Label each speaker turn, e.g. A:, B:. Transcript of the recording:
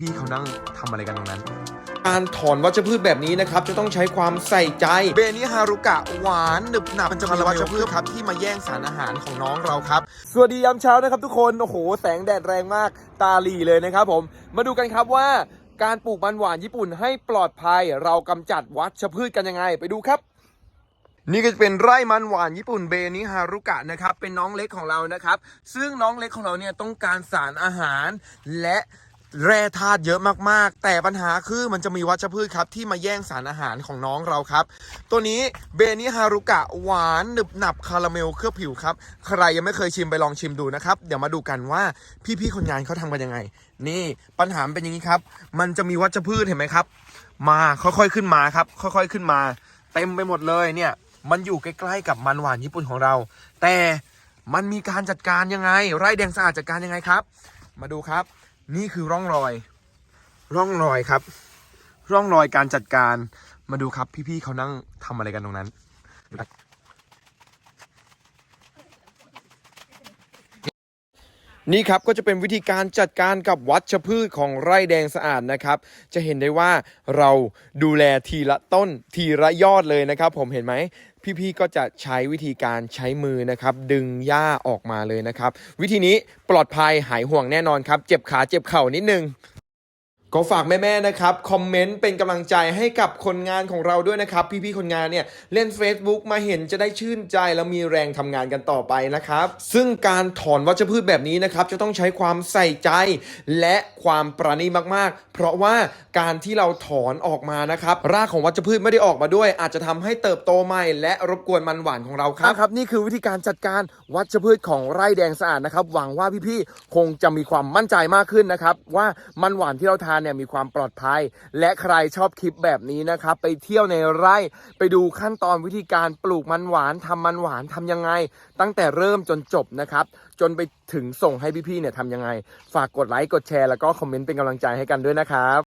A: พี่เขานั่งทำอะไรกันตรงนั้น
B: การถอนวัชพืชแบบนี้นะครับ จะต้องใช้ความใส่ใจ
A: เบนิฮารุกะหวานหนึบหนับมันจะมีวัชพืชครับที่มาแย่งสารอาหารของน้องเราครับ
B: สวัสดียามเช้านะครับทุกคน โอ้โห แสงแดดแรงมากตาหลีเลยนะครับผม มาดูกันครับว่าการปลูกมันหวานญี่ปุ่นให้ปลอดภัย เรากำจัดวัชพืชกันยังไง ไปดูครับ
A: นี่ก็จะเป็นไร่มันหวานญี่ปุ่นเบนิฮารุกะนะครับ เป็นน้องเล็กของเรานะครับ ซึ่งน้องเล็กของเราเนี่ยต้องการสารอาหารและ แร่ธาตุเยอะมากๆ แต่ปัญหาคือมันจะมีวัชพืชครับ ที่มาแย่งสารอาหารของน้องเราครับ ตัวนี้เบนิฮารุกะหวานหนึบหนับคาราเมลเคลือบผิวครับ ใครยังไม่เคยชิมไปลองชิมดูนะครับ เดี๋ยวมาดูกันว่าพี่ๆคนงานเขาทำกันยังไง นี่ปัญหาเป็นอย่างนี้ครับ มันจะมีวัชพืชเห็นไหมครับ มาค่อยๆขึ้นมาครับ ค่อยๆขึ้นมา เต็มไปหมดเลยเนี่ย มันอยู่ใกล้ๆกับมันหวานญี่ปุ่นของเรา แต่มันมีการจัดการยังไง ไร่แดงสะอาดจัดการยังไงครับ มาดูครับ นี่คือร่องรอย ร่องรอยครับ ร่องรอยการจัดการมาดูครับพี่ๆเขานั่งทำอะไรกันตรงนั้น
B: นี่ครับก็จะเป็นวิธีการจัดการกับวัชพืชของไร่แดงสะอาดนะครับ จะเห็นได้ว่าเราดูแลทีละต้นทีละยอดเลยนะครับ ผมเห็นไหมพี่ๆก็จะใช้วิธีการใช้มือนะครับ ดึงหญ้าออกมาเลยนะครับ วิธีนี้ปลอดภัยหายห่วงแน่นอนครับ เจ็บขาเจ็บเข่านิดนึง ก็ฝากแม่ๆนะครับ คอมเมนต์เป็นกำลังใจให้กับคนงานของเราด้วยนะครับ พี่ๆคนงานเนี่ยเล่น Facebook มาเห็นจะได้ชื่นใจ แล้วมีแรงทำงานกันต่อไปนะครับ ซึ่งการถอนวัชพืชแบบนี้นะครับ จะต้องใช้ความใส่ใจ และความประณีตมากๆ เพราะว่าการที่เราถอนออกมานะครับ รากของวัชพืชไม่ได้ออกมาด้วย อาจจะทำให้เติบโตใหม่ และรบกวนมันหวานของเราครับครับ นี่คือวิธีการจัดการวัชพืชของไร่แดงสะอาดนะครับหวังว่าพี่ๆคงจะมีความมั่นใจมากขึ้นนะครับว่ามันหวานที่เราทานเนี่ยมีความปลอดภัย และใครชอบคลิปแบบนี้นะครับ ไปเที่ยวในไร่ไปดูขั้นตอนวิธีการปลูกมันหวานทำมันหวานทำยังไง ตั้งแต่เริ่มจนจบนะครับ จนไปถึงส่งให้พี่ๆเนี่ยทำยังไง ฝากกดไลค์กดแชร์แล้วก็คอมเมนต์เป็นกำลังใจให้กันด้วยนะครับ